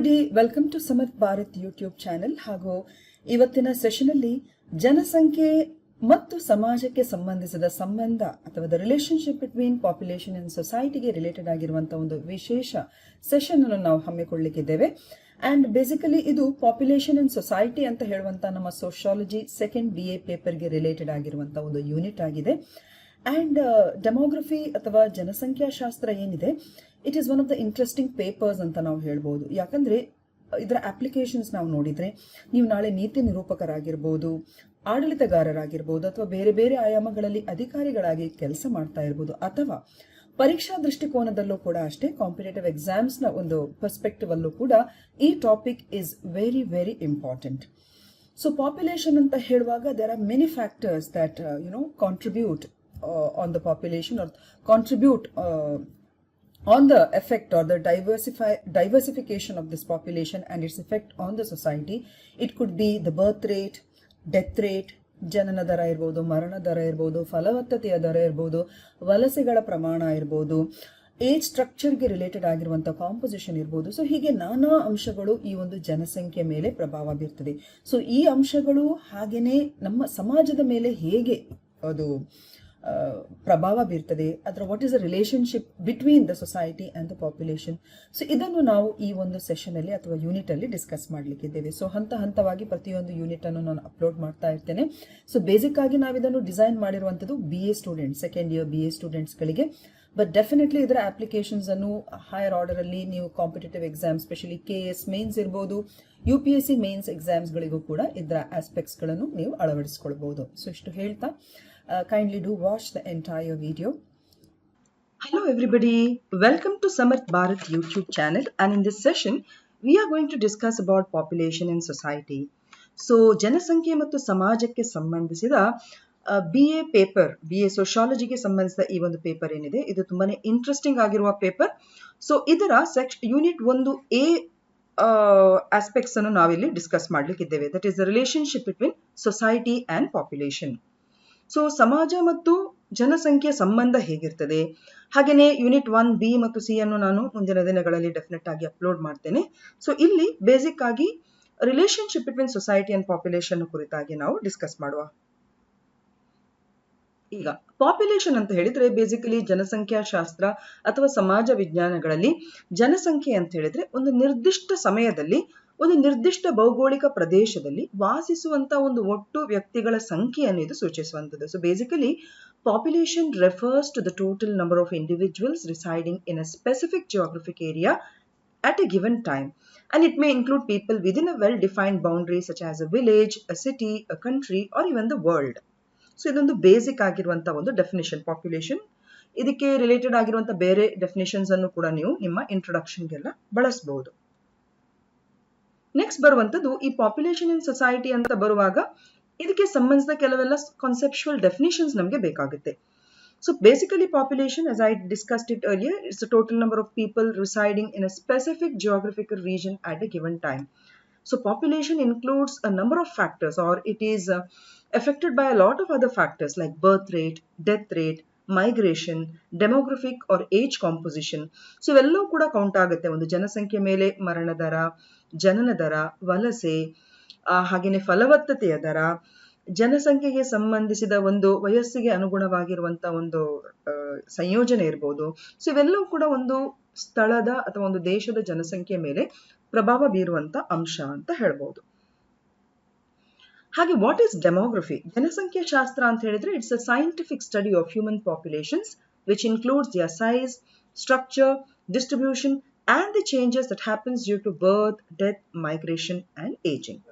Everybody welcome to Samarth Bharat YouTube channel ಹಾಗೂ ಇವತ್ತಿನ ಸೆಷನಲ್ಲಿ ಜನಸಂಖ್ಯೆ ಮತ್ತು ಸಮಾಜಕ್ಕೆ ಸಂಬಂಧಿಸಿದ ಸಂಬಂಧ ಅಥವಾ the relationship between population and ಸೊಸೈಟಿಗೆ ರಿಲೇಟೆಡ್ ಆಗಿರುವಂತಹ ಒಂದು ವಿಶೇಷ ಸೆಷನ್ ಅನ್ನು ನಾವು ಹಮ್ಮಿಕೊಳ್ಳಿಕ್ಕಿದ್ದೇವೆ. ಅಂಡ್ ಬೇಸಿಕಲಿ ಇದು ಪಾಪ್ಯುಲೇಷನ್ ಅಂಡ್ ಸೊಸೈಟಿ ಅಂತ ಹೇಳುವಂತ ನಮ್ಮ ಸೋಷಿಯಾಲಜಿ ಸೆಕೆಂಡ್ ಬಿ ಎ ಪೇಪರ್ಗೆ ರಿಲೇಟೆಡ್ ಆಗಿರುವಂತಹ ಒಂದು ಯೂನಿಟ್ ಆಗಿದೆ. ಅಂಡ್ ಡೆಮೋಗ್ರಫಿ ಅಥವಾ ಜನಸಂಖ್ಯಾಶಾಸ್ತ್ರ ಏನಿದೆ? It is one of the interesting papers ಅಂತ ನಾವು ಹೇಳ್ಬೋದು. ಯಾಕಂದ್ರೆ ಇದರ ಅಪ್ಲಿಕೇಶನ್ಸ್ ನಾವು ನೋಡಿದ್ರೆ ನೀವು ನಾಳೆ ನೀತಿ ನಿರೂಪಕರಾಗಿರ್ಬೋದು, ಆಡಳಿತಗಾರರಾಗಿರ್ಬೋದು, ಅಥವಾ ಬೇರೆ ಬೇರೆ ಆಯಾಮಗಳಲ್ಲಿ ಅಧಿಕಾರಿಗಳಾಗಿ ಕೆಲಸ ಮಾಡ್ತಾ ಇರ್ಬೋದು, ಅಥವಾ ಪರೀಕ್ಷಾ ದೃಷ್ಟಿಕೋನದಲ್ಲೂ ಕೂಡ ಅಷ್ಟೇ ಕಾಂಪಿಟೇಟಿವ್ ಎಕ್ಸಾಮ್ಸ್ನ ಒಂದು ಪರ್ಸ್ಪೆಕ್ಟಿವ್ ಅಲ್ಲೂ ಕೂಡ ಈ topic is very very important so population ಅಂತ ಹೇಳುವಾಗ there are many factors that you know contribute on the population or contribute on the effect or the diversify diversification of this population and its effect on the society. It could be the birth rate, death rate, ಜನನ ದರ ಇರ್ಬೋದು, ಮರಣ ದರ ಇರ್ಬೋದು, ಫಲವತ್ತತೆಯ ದರ ಇರ್ಬೋದು, ವಲಸೆಗಳ ಪ್ರಮಾಣ ಇರ್ಬೋದು ಏಜ್ ಸ್ಟ್ರಕ್ಚರ್ಗೆ ರಿಲೇಟೆಡ್ ಆಗಿರುವಂಥ ಕಾಂಪೋಸಿಷನ್ ಇರ್ಬೋದು. ಸೊ ಹೀಗೆ ನಾನಾ ಅಂಶಗಳು ಈ ಒಂದು ಜನಸಂಖ್ಯೆ ಮೇಲೆ ಪ್ರಭಾವ ಬೀರ್ತದೆ. ಸೊ ಈ ಅಂಶಗಳು ಹಾಗೆಯೇ ನಮ್ಮ ಸಮಾಜದ ಮೇಲೆ ಹೇಗೆ ಅದು ಪ್ರಭಾವ ಬೀರ್ತದೆ. ಅಥವಾ what is the relationship between the society and the population so ಇದನ್ನು ನಾವು ಈ ಒಂದು ಸೆಷನಲ್ಲಿ ಅಥವಾ ಯೂನಿಟಲ್ಲಿ ಡಿಸ್ಕಸ್ ಮಾಡಲಿಕ್ಕಿದ್ದೇವೆ ಸೊ ಹಂತ ಹಂತವಾಗಿ ಪ್ರತಿಯೊಂದು ಯೂನಿಟ್ ಅನ್ನು ನಾನು ಅಪ್ಲೋಡ್ ಮಾಡ್ತಾ ಇರ್ತೇನೆ. ಸೊ ಬೇಸಿಕ್ ಆಗಿ ನಾವು ಇದನ್ನು ಡಿಸೈನ್ ಮಾಡಿರುವಂಥದ್ದು B A student second year B A ಸ್ಟೂಡೆಂಟ್ಸ್ಗಳಿಗೆ but definitely ಇದರ ಅಪ್ಲಿಕೇಶನ್ಸನ್ನು ಹೈಯರ್ ಆರ್ಡರಲ್ಲಿ ನೀವು competitive exam specially K S mains ಇರ್ಬೋದು U P S C mains ಎಕ್ಸಾಮ್ಸ್ಗಳಿಗೂ ಕೂಡ ಇದರ ಆಸ್ಪೆಕ್ಟ್ಸ್ಗಳನ್ನು ನೀವು ಅಳವಡಿಸ್ಕೊಳ್ಬೋದು ಸೊ ಇಷ್ಟು ಹೇಳ್ತಾ. Kindly do watch the entire video Hello everybody, welcome to Samarth Bharat YouTube channel. And in this session we are going to discuss about population and society. So ಜನಸಂಖ್ಯೆ ಮತ್ತು ಸಮಾಜಕ್ಕೆ ಸಂಬಂಧಿಸಿದ B A paper B A ಸೋಶಾಲಜಿಗೆ ಸಂಬಂಧಿಸಿದ ಈ ಒಂದು paper ಏನಿದೆ ಇದು ತುಂಬಾನೇ ಇಂಟ್ರೆಸ್ಟಿಂಗ್ ಆಗಿರುವ ಪೇಪರ್ ಸೊ ಇದರ ಸೆಕ್ಷ ಯೂನಿಟ್ ಒಂದು ಎ ಆಸ್ಪೆಕ್ಟ್ಸ್ ಅನ್ನು ನಾವಿಲ್ಲಿ discuss ಮಾಡ್ಲಿಕ್ಕಿದ್ದೇವೆ that is the relationship between society and population so ಸಮಾಜ ಮತ್ತು ಜನಸಂಖ್ಯೆ ಸಂಬಂಧ ಹೇಗಿರ್ತದೆ? ಹಾಗೆಯೇ ಯೂನಿಟ್ ಒನ್ ಬಿ ಮತ್ತು ಸಿ ಅನ್ನು ನಾನು ಮುಂದಿನ ದಿನಗಳಲ್ಲಿ ಡೆಫಿನೆಟ್ ಆಗಿ ಅಪ್ಲೋಡ್ ಮಾಡ್ತೇನೆ. ಸೊ ಇಲ್ಲಿ ಬೇಸಿಕ್ ಆಗಿ relationship between society and population ಕುರಿತಾಗಿ ನಾವು ಡಿಸ್ಕಸ್ ಮಾಡುವ. ಈಗ ಪಾಪ್ಯುಲೇಷನ್ ಅಂತ ಹೇಳಿದ್ರೆ ಬೇಸಿಕಲಿ ಜನಸಂಖ್ಯಾ ಶಾಸ್ತ್ರ ಅಥವಾ ಸಮಾಜ ವಿಜ್ಞಾನಗಳಲ್ಲಿ ಜನಸಂಖ್ಯೆ ಅಂತ ಹೇಳಿದ್ರೆ ಒಂದು ನಿರ್ದಿಷ್ಟ ಸಮಯದಲ್ಲಿ ಒಂದು ನಿರ್ದಿಷ್ಟ ಭೌಗೋಳಿಕ ಪ್ರದೇಶದಲ್ಲಿ ವಾಸಿಸುವಂತ ಒಂದು ಒಟ್ಟು ವ್ಯಕ್ತಿಗಳ ಸಂಖ್ಯೆಯನ್ನು ಇದು ಸೂಚಿಸುವಂಥದ್ದು. So basically population refers to the total number of individuals residing in a specific geographic area at a given time. And it may include people within a well defined boundary, such as a village, a city a country or even the world so ಇದೊಂದು basic ಆಗಿರುವಂತ ಒಂದು definition population ಇದಕ್ಕೆ related ಆಗಿರುವಂತ ಬೇರೆ definitions ಅನ್ನು ಕೂಡ ನೀವು ನಿಮ್ಮ ಇಂಟ್ರೊಡಕ್ಷನ್ಗೆಲ್ಲ ಬಳಸಬಹುದು ನೆಕ್ಸ್ಟ್ ಬರುವಂತದ್ದು ಈ ಪಾಪ್ಯುಲೇಷನ್ ಇನ್ ಸೊಸೈಟಿ ಅಂತ ಬರುವಾಗ ಇದಕ್ಕೆ ಸಂಬಂಧಿಸಿದ ಕೆಲವೆಲ್ಲ ಕಾನ್ಸೆಪ್ಚುವಲ್ ಡೆಫಿನೇಷನ್ಸ್ ನಮಗೆ ಬೇಕಾಗುತ್ತೆ So basically population, as I discussed it earlier, is the total number of people residing in a specific geographical region at a given time. So population includes a number of factors or it is uh, affected by a lot of other factors like birth rate, death rate, migration demographic or age composition so ಇವೆಲ್ಲವೂ ಕೂಡ count ಆಗುತ್ತೆ. ಒಂದು ಜನಸಂಖ್ಯೆ ಮೇಲೆ ಮರಣ ದರ, ಜನನ ದರ, ವಲಸೆ ಹಾಗೇನೆ ಫಲವತ್ತತೆಯ ದರ, ಜನಸಂಖ್ಯೆಗೆ ಸಂಬಂಧಿಸಿದ ಒಂದು ವಯಸ್ಸಿಗೆ ಅನುಗುಣವಾಗಿರುವಂತ ಒಂದು ಸಂಯೋಜನೆ ಇರ್ಬೋದು. ಸೊ ಇವೆಲ್ಲವೂ ಕೂಡ ಒಂದು ಸ್ಥಳದ ಅಥವಾ ಒಂದು ದೇಶದ ಜನಸಂಖ್ಯೆ ಮೇಲೆ ಪ್ರಭಾವ ಬೀರುವಂತ ಅಂಶ ಅಂತ ಹೇಳ್ಬೋದು. ಹಾಗೆ ವಾಟ್ ಈಸ್ ಡೆಮೋಗ್ರಫಿ ಜನಸಂಖ್ಯಾ ಶಾಸ್ತ್ರ ಅಂತ ಹೇಳಿದ್ರೆ it's a scientific study of human populations which includes their size structure distribution and the changes that happens due to birth death migration and ageing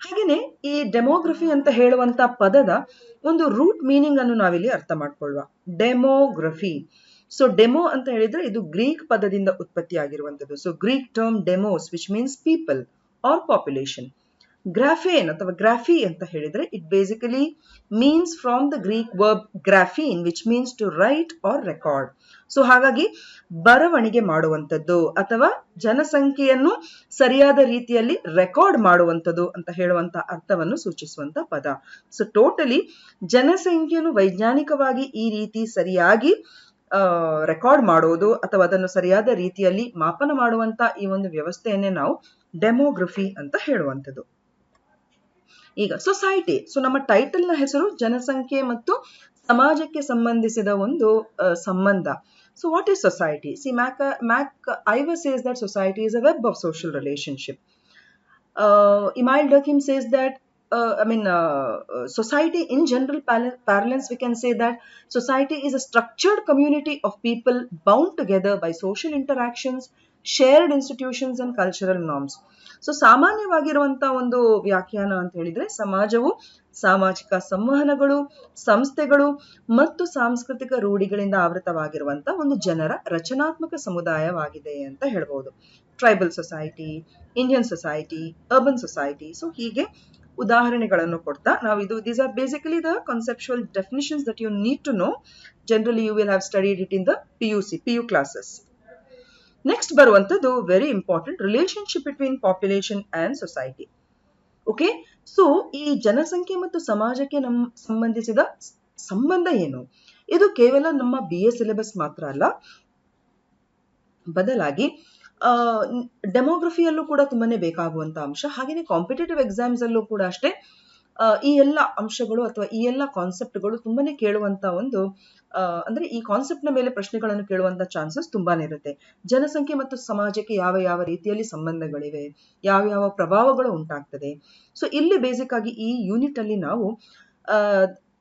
ಹಾಗೇನೆ ಈ ಡೆಮೋಗ್ರಫಿ ಅಂತ ಹೇಳುವಂತ ಪದದ ಒಂದು ರೂಟ್ ಮೀನಿಂಗ್ ಅನ್ನು ನಾವಿಲ್ಲಿ ಅರ್ಥ ಮಾಡ್ಕೊಳ್ಳುವ ಡೆಮೋಗ್ರಫಿ ಸೊ ಡೆಮೋ ಅಂತ ಹೇಳಿದ್ರೆ ಇದು ಗ್ರೀಕ್ ಪದದಿಂದ ಉತ್ಪತ್ತಿ ಆಗಿರುವಂತದ್ದು so Greek term demos which means people or population graphein ಅಥವಾ ಗ್ರಾಫಿ ಅಂತ ಹೇಳಿದ್ರೆ it basically means from the Greek verb graphein which means to write or record so ಹಾಗಾಗಿ ಬರವಣಿಗೆ ಮಾಡುವಂಥದ್ದು ಅಥವಾ ಜನಸಂಖ್ಯೆಯನ್ನು ಸರಿಯಾದ ರೀತಿಯಲ್ಲಿ ರೆಕಾರ್ಡ್ ಮಾಡುವಂಥದ್ದು ಅಂತ ಹೇಳುವಂತ ಅರ್ಥವನ್ನು ಸೂಚಿಸುವಂತ ಪದ. ಸೊ ಟೋಟಲಿ ಜನಸಂಖ್ಯೆಯನ್ನು ವೈಜ್ಞಾನಿಕವಾಗಿ ಈ ರೀತಿ ಸರಿಯಾಗಿ ರೆಕಾರ್ಡ್ ಮಾಡುವುದು ಅಥವಾ ಅದನ್ನು ಸರಿಯಾದ ರೀತಿಯಲ್ಲಿ ಮಾಪನ ಮಾಡುವಂತ ಈ ಒಂದು ವ್ಯವಸ್ಥೆಯನ್ನೇ ನಾವು ಡೆಮೋಗ್ರಫಿ ಅಂತ ಹೇಳುವಂಥದ್ದು. ಈಗ ಸೊಸೈಟಿ ಸೊ ನಮ್ಮ ಟೈಟಲ್ ನ ಹೆಸರು ಜನಸಂಖ್ಯೆ ಮತ್ತು ಸಮಾಜಕ್ಕೆ ಸಂಬಂಧಿಸಿದ ಒಂದು ಆ, ಸಂಬಂಧ so what is society see Mac ಮ್ಯಾಕ್ ಐವ says that society is a web of social relationship uh, Emile Durkheim says that uh, I mean uh, uh, society in general pal- parlance we can say that society is a structured community of people bound together by social interactions shared institutions and cultural norms so ಸಾಮಾನ್ಯವಾಗಿರುವಂತಹ ಒಂದು ವ್ಯಾಖ್ಯಾನ ಅಂತ ಹೇಳಿದ್ರೆ, ಸಮಾಜವು ಸಾಮಾಜಿಕ ಸಂವಹನಗಳು, ಸಂಸ್ಥೆಗಳು ಮತ್ತು ಸಾಂಸ್ಕೃತಿಕ ರೂಢಿಗಳಿಂದ ಆವೃತವಾಗಿರುವಂತ ಒಂದು ಜನರ ರಚನಾತ್ಮಕ ಸಮುದಾಯವಾಗಿದೆ ಅಂತ ಹೇಳ್ಬೋದು. Tribal society Indian society urban society so ಹೀಗೆ ಉದಾಹರಣೆಗಳನ್ನು ಕೊಡ್ತಾ ನಾವು ಇದು these are basically the conceptual definitions that you need to know generally you will have studied it in the P U C P U classes next ಬರುವಂತದ್ದು very important relationship between population and society okay so ಈ ಜನಸಂಖ್ಯೆ ಮತ್ತು ಸಮಾಜಕ್ಕೆ ನಮ್, ಸಂಬಂಧಿಸಿದ ಸಂಬಂಧ ಏನು? ಇದು ಕೇವಲ ನಮ್ಮ ಬಿ ಎ ಸಿಲೆಬಸ್ ಮಾತ್ರ ಅಲ್ಲ. ಬದಲಾಗಿ ಡೆಮೋಗ್ರಫಿಯಲ್ಲೂ ಕೂಡ ತುಂಬಾನೇ ಬೇಕಾಗುವಂತ ಅಂಶ. ಹಾಗೆಯೇ ಕಾಂಪಿಟೇಟಿವ್ ಎಕ್ಸಾಮ್ಸ್ ಅಲ್ಲೂ ಕೂಡ ಅಷ್ಟೇ. ಈ ಎಲ್ಲ ಅಂಶಗಳು ಅಥವಾ ಈ ಎಲ್ಲ ಕಾನ್ಸೆಪ್ಟ್ಗಳು ತುಂಬಾನೇ ಕೇಳುವಂತ ಒಂದು ಅಂದ್ರೆ ಈ ಕಾನ್ಸೆಪ್ಟ್ ಮೇಲೆ ಪ್ರಶ್ನೆಗಳನ್ನು ಕೇಳುವಂತ ಚಾನ್ಸಸ್ ತುಂಬಾನೇ ಇರುತ್ತೆ. ಜನಸಂಖ್ಯೆ ಮತ್ತು ಸಮಾಜಕ್ಕೆ ಯಾವ ಯಾವ ರೀತಿಯಲ್ಲಿ ಸಂಬಂಧಗಳಿವೆ ಯಾವ ಯಾವ ಪ್ರಭಾವಗಳು ಉಂಟಾಗ್ತದೆ. ಸೊ ಇಲ್ಲಿ ಬೇಸಿಕ್ ಆಗಿ ಈ ಯೂನಿಟ್ ಅಲ್ಲಿ ನಾವು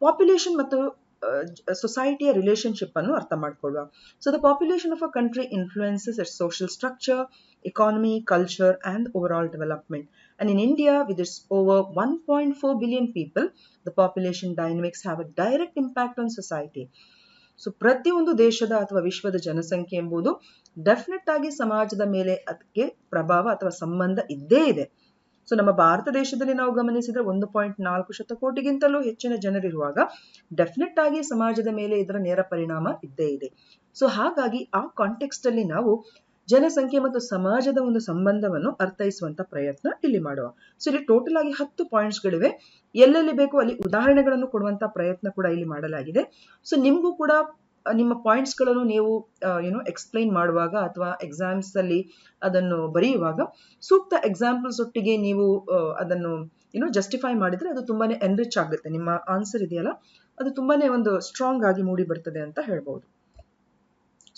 ಪಾಪ್ಯುಲೇಷನ್ ಮತ್ತು ಸೊಸೈಟಿಯ ರಿಲೇಶನ್ಶಿಪ್ ಅನ್ನು ಅರ್ಥ ಮಾಡ್ಕೊಳ್ಳುವ. So the population of a country influences its social structure economy, culture, overall development. And in India, with its over 1.4 billion people, the population dynamics have a direct impact on society. So ಪ್ರತಿಯೊಂದು ದೇಶದ ಅಥವಾ ವಿಶ್ವದ ಜನಸಂಖ್ಯೆ ಎಂಬುದು definite ಆಗಿ ಸಮಾಜದ ಮೇಲೆ ಅದಕ್ಕೆ ಪ್ರಭಾವ ಅಥವಾ ಸಂಬಂಧ ಇದ್ದೇ ಇದೆ ಸೊ ನಮ್ಮ ಭಾರತ ದೇಶದಲ್ಲಿ ನಾವು ಗಮನಿಸಿದ್ರೆ ಒಂದು ಪಾಯಿಂಟ್ ನಾಲ್ಕು ಶತಕೋಟಿಗಿಂತಲೂ ಹೆಚ್ಚಿನ ಜನರಿರುವಾಗ ಡೆಫಿನೆಟ್ ಆಗಿ ಸಮಾಜದ ಮೇಲೆ ಇದರ ನೇರ ಪರಿಣಾಮ ಇದ್ದೇ ಇದೆ ಸೊ ಹಾಗಾಗಿ ಆ ಕಾಂಟೆಕ್ಸ್ಟ್ ಅಲ್ಲಿ ನಾವು ಜನಸಂಖ್ಯೆ ಮತ್ತು ಸಮಾಜದ ಒಂದು ಸಂಬಂಧವನ್ನು ಅರ್ಥೈಸುವಂತ ಪ್ರಯತ್ನ ಇಲ್ಲಿ ಮಾಡುವ. ಸೊ ಇಲ್ಲಿ ಟೋಟಲ್ ಆಗಿ ಹತ್ತು ಪಾಯಿಂಟ್ಸ್ ಗಳಿವೆ. ಎಲ್ಲೆಲ್ಲಿ ಬೇಕು ಅಲ್ಲಿ ಉದಾಹರಣೆಗಳನ್ನು ಕೊಡುವಂತ ಪ್ರಯತ್ನ ಕೂಡ ಇಲ್ಲಿ ಮಾಡಲಾಗಿದೆ. ಸೊ ನಿಮಗೂ ಕೂಡ ನಿಮ್ಮ ಪಾಯಿಂಟ್ಸ್ಗಳನ್ನು ನೀವು ಏನು ಎಕ್ಸ್ಪ್ಲೈನ್ ಮಾಡುವಾಗ ಅಥವಾ ಎಕ್ಸಾಮ್ಸ್ ಅಲ್ಲಿ ಅದನ್ನು ಬರೆಯುವಾಗ ಸೂಕ್ತ ಎಕ್ಸಾಂಪಲ್ಸ್ ಒಟ್ಟಿಗೆ ನೀವು ಅದನ್ನು ಏನೋ ಜಸ್ಟಿಫೈ ಮಾಡಿದ್ರೆ ಅದು ತುಂಬಾನೇ ಎನ್ರಿಚ್ ಆಗುತ್ತೆ. ನಿಮ್ಮ ಆನ್ಸರ್ ಇದೆಯಲ್ಲ? ಅದು ತುಂಬಾನೇ ಒಂದು ಸ್ಟ್ರಾಂಗ್ ಆಗಿ ಮೂಡಿ ಬರ್ತದೆ ಅಂತ ಹೇಳ್ಬಹುದು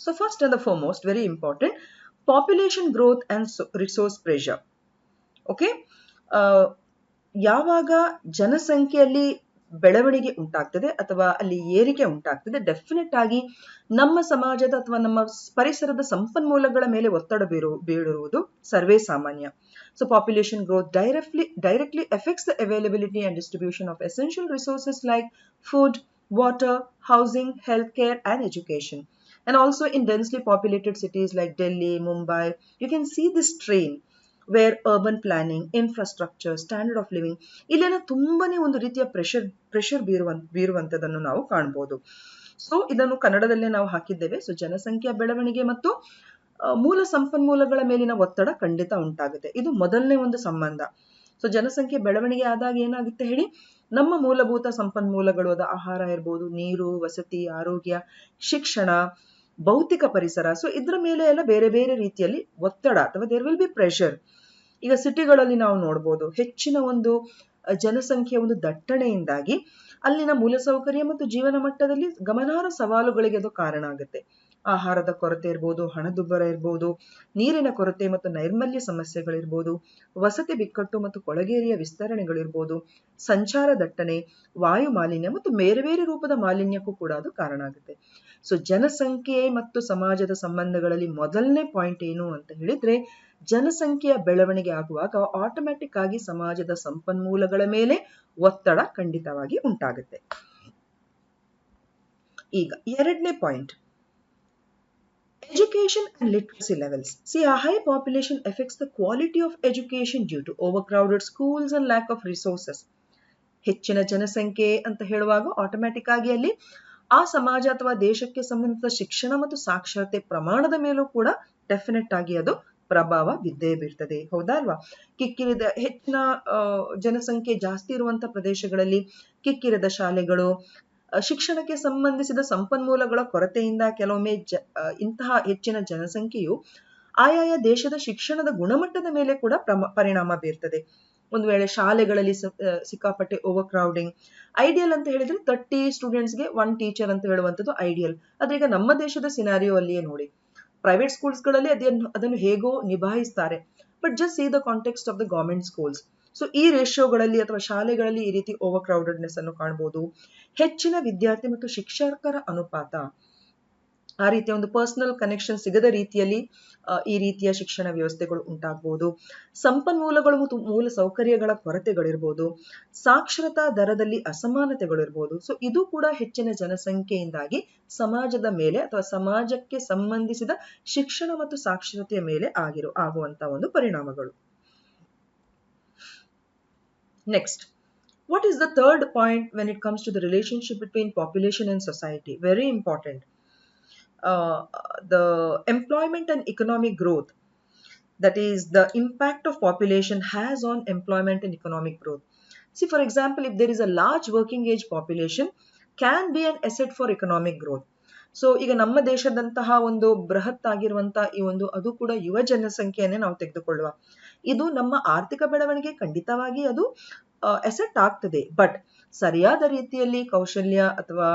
so first and the foremost very important population growth and resource pressure okay ಯಾವಾಗ ಜನಸಂಖ್ಯೆಯಲ್ಲಿ ಬೆಳವಣಿಗೆ ಉಂಟಾಗ್ತದೆ ಅಥವಾ ಅಲ್ಲಿ ಏರಿಕೆ ಉಂಟಾಗ್ತದೆ ಡೆಫಿನೆಟ್ ಆಗಿ ನಮ್ಮ ಸಮಾಜದ ಅಥವಾ ನಮ್ಮ ಪರಿಸರದ ಸಂಪನ್ಮೂಲಗಳ ಮೇಲೆ ಒತ್ತಡ ಬೀರು ಬೀಳುವುದು ಸರ್ವೇ ಸಾಮಾನ್ಯ. So population growth directly directly affects the availability and distribution of essential resources like food water housing health care and education and also in densely populated cities like Delhi, Mumbai, you can see this train where urban planning, infrastructure, standard of living ಇಲ್ಲೆಲ್ಲ ತುಂಬಾನೇ ಒಂದು ರೀತಿಯ pressure pressure ಬೀರುವ ಬೀರುವಂತದನ್ನು ನಾವು ಕಾಣಬಹುದು so ಇದನ್ನು ಕನ್ನಡದಲ್ಲೇ ನಾವು ಹಾಕಿದ್ದೇವೆ. ಸೊ ಜನಸಂಖ್ಯಾ ಬೆಳವಣಿಗೆ ಮತ್ತು ಮೂಲ ಸಂಪನ್ಮೂಲಗಳ ಮೇಲಿನ ಒತ್ತಡ ಖಂಡಿತ ಉಂಟಾಗುತ್ತೆ. ಇದು ಮೊದಲನೇ ಒಂದು ಸಂಬಂಧ. ಸೊ ಜನಸಂಖ್ಯೆ ಬೆಳವಣಿಗೆ ಆದಾಗ ಏನಾಗುತ್ತೆ ಹೇಳಿ? ನಮ್ಮ ಮೂಲಭೂತ ಸಂಪನ್ಮೂಲಗಳು ಅದ ಆಹಾರ ಇರ್ಬೋದು, ನೀರು, ವಸತಿ, ಆರೋಗ್ಯ, ಶಿಕ್ಷಣ, ಭೌತಿಕ ಪರಿಸರ. ಸೊ ಇದ್ರ ಮೇಲೆ ಎಲ್ಲ ಬೇರೆ ಬೇರೆ ರೀತಿಯಲ್ಲಿ ಒತ್ತಡ ಅಥವಾ ದೇರ್ ವಿಲ್ ಬಿ ಪ್ರೆಷರ್ ಈಗ ಸಿಟಿಗಳಲ್ಲಿ ನಾವು ನೋಡ್ಬೋದು, ಹೆಚ್ಚಿನ ಒಂದು ಜನಸಂಖ್ಯೆಯ ಒಂದು ದಟ್ಟಣೆಯಿಂದಾಗಿ ಅಲ್ಲಿನ ಮೂಲಸೌಕರ್ಯ ಮತ್ತು ಜೀವನ ಮಟ್ಟದಲ್ಲಿ ಗಮನಾರ್ಹ ಸವಾಲುಗಳಿಗೆ ಅದು ಕಾರಣ ಆಗುತ್ತೆ. ಆಹಾರದ ಕೊರತೆ ಇರ್ಬೋದು, ಹಣದುಬ್ಬರ ಇರ್ಬೋದು, ನೀರಿನ ಕೊರತೆ ಮತ್ತು ನೈರ್ಮಲ್ಯ ಸಮಸ್ಯೆಗಳಿರ್ಬೋದು, ವಸತಿ ಬಿಕ್ಕಟ್ಟು ಮತ್ತು ಕೊಳಗೇರಿಯ ವಿಸ್ತರಣೆಗಳಿರ್ಬೋದು, ಸಂಚಾರ ದಟ್ಟಣೆ, ವಾಯು ಮಾಲಿನ್ಯ ಮತ್ತು ಬೇರೆ ಬೇರೆ ರೂಪದ ಮಾಲಿನ್ಯಕ್ಕೂ ಕೂಡ ಅದು ಕಾರಣ ಆಗುತ್ತೆ. ಸೊ ಜನಸಂಖ್ಯೆ ಮತ್ತು ಸಮಾಜದ ಸಂಬಂಧಗಳಲ್ಲಿ ಮೊದಲನೇ ಪಾಯಿಂಟ್ ಏನು ಅಂತ ಹೇಳಿದ್ರೆ, ಜನಸಂಖ್ಯೆಯ ಬೆಳವಣಿಗೆ ಆಗುವಾಗ ಆಟೋಮ್ಯಾಟಿಕ್ ಆಗಿ ಸಮಾಜದ ಸಂಪನ್ಮೂಲಗಳ ಮೇಲೆ ಒತ್ತಡ ಖಂಡಿತವಾಗಿ ಉಂಟಾಗುತ್ತೆ. ಈಗ ಎರಡನೇ point Education and literacy levels. See, a high population affects the quality of education due to overcrowded schools and lack of resources. ಹೆಚ್ಚಿನ ಜನಸಂಖ್ಯೆ ಅಂತ ಹೇಳುವಾಗ ಆಟೋಮ್ಯಾಟಿಕ್ ಆಗಿ ಅಲ್ಲಿ ಆ ಸಮಾಜ ಅಥವಾ ದೇಶಕ್ಕೆ ಸಂಬಂಧಿಸಿದ ಶಿಕ್ಷಣ ಮತ್ತು ಸಾಕ್ಷರತೆ ಪ್ರಮಾಣದ ಮೇಲೂ ಕೂಡ ಡೆಫಿನೆಟ್ ಆಗಿ ಅದು ಪ್ರಭಾವ ಬಿದ್ದೇ ಬೀರ್ತದೆ ಹೌದಾ ಅಲ್ವಾ ಕಿಕ್ಕಿರಿದ ಹೆಚ್ಚಿನ ಜನಸಂಖ್ಯೆ ಜಾಸ್ತಿ ಇರುವಂತಹ ಪ್ರದೇಶಗಳಲ್ಲಿ ಕಿಕ್ಕಿರದ ಶಾಲೆಗಳು ಶಿಕ್ಷಣಕ್ಕೆ ಸಂಬಂಧಿಸಿದ ಸಂಪನ್ಮೂಲಗಳ ಕೊರತೆಯಿಂದ ಕೆಲವೊಮ್ಮೆ ಜ ಇಂತಹ ಹೆಚ್ಚಿನ ಜನಸಂಖ್ಯೆಯು ಆಯಾಯ ದೇಶದ ಶಿಕ್ಷಣದ ಗುಣಮಟ್ಟದ ಮೇಲೆ ಕೂಡ ಪರಿಣಾಮ ಬೀರ್ತದೆ. ಒಂದು ವೇಳೆ ಶಾಲೆಗಳಲ್ಲಿ ಸಿಕ್ಕಾಪಟ್ಟೆ ಓವರ್ ಕ್ರೌಡಿಂಗ್ ಐಡಿಯಲ್ ಅಂತ ಹೇಳಿದ್ರೆ ತರ್ಟಿ ಸ್ಟೂಡೆಂಟ್ಸ್ಗೆ ಒನ್ ಟೀಚರ್ ಅಂತ ಹೇಳುವಂಥದ್ದು ಐಡಿಯಲ್ ಆದ್ರೆ ಈಗ ನಮ್ಮ ದೇಶದ ಸಿನಾರಿಯೋ ಅಲ್ಲಿಯೇ ನೋಡಿ. ಪ್ರೈವೇಟ್ ಸ್ಕೂಲ್ಸ್ಗಳಲ್ಲಿ ಅದನ್ನು ಅದನ್ನು ಹೇಗೋ ನಿಭಾಯಿಸ್ತಾರೆ. But just see the context of the government schools so ಈ ರೇಷಿಯೋಗಳಲ್ಲಿ ಅಥವಾ ಶಾಲೆಗಳಲ್ಲಿ ಈ ರೀತಿ ಓವರ್ ಕ್ರೌಡೆಡ್ನೆಸ್ ಅನ್ನು ಕಾಣಬಹುದು ಹೆಚ್ಚಿನ ವಿದ್ಯಾರ್ಥಿ ಮತ್ತು ಶಿಕ್ಷಕರ ಅನುಪಾತ. ಆ ರೀತಿಯ ಒಂದು ಪರ್ಸನಲ್ ಕನೆಕ್ಷನ್ ಸಿಗದ ರೀತಿಯಲ್ಲಿ ಈ ರೀತಿಯ ಶಿಕ್ಷಣ ವ್ಯವಸ್ಥೆಗಳು ಉಂಟಾಗಬಹುದು ಸಂಪನ್ಮೂಲಗಳು ಮತ್ತು ಮೂಲ ಸೌಕರ್ಯಗಳ ಕೊರತೆಗಳಿರ್ಬೋದು. ಸಾಕ್ಷರತಾ ದರದಲ್ಲಿ ಅಸಮಾನತೆಗಳಿರ್ಬೋದು. ಸೊ ಇದು ಕೂಡ ಹೆಚ್ಚಿನ ಜನಸಂಖ್ಯೆಯಿಂದಾಗಿ ಸಮಾಜದ ಮೇಲೆ ಅಥವಾ ಸಮಾಜಕ್ಕೆ ಸಂಬಂಧಿಸಿದ ಶಿಕ್ಷಣ ಮತ್ತು ಸಾಕ್ಷರತೆಯ ಮೇಲೆ ಆಗಿರೋ ಆಗುವಂತಹ ಒಂದು ಪರಿಣಾಮಗಳು. next what is the third point when it comes to the relationship between population and society very important uh, the employment and economic growth that is the impact of population has on employment and economic growth see for example if there is a large working age population can be an asset for economic growth so ಈಗ ನಮ್ಮ ದೇಶದಂತಹ ಒಂದು ಬೃಹತ್ ಆಗಿರುವಂತ ಈ ಒಂದು ಅದು ಕೂಡ ಯುವ ಜನಸಂಖ್ಯೆಯನ್ನೇ ನಾವು ತೆಗೆದುಕೊಳ್ಳುವ ಇದು ನಮ್ಮ ಆರ್ಥಿಕ ಬೆಳವಣಿಗೆ ಖಂಡಿತವಾಗಿ ಅದು ಎಸೆಟ್ ಆಗ್ತದೆ. ಬಟ್ ಸರಿಯಾದ ರೀತಿಯಲ್ಲಿ ಕೌಶಲ್ಯ ಅಥವಾ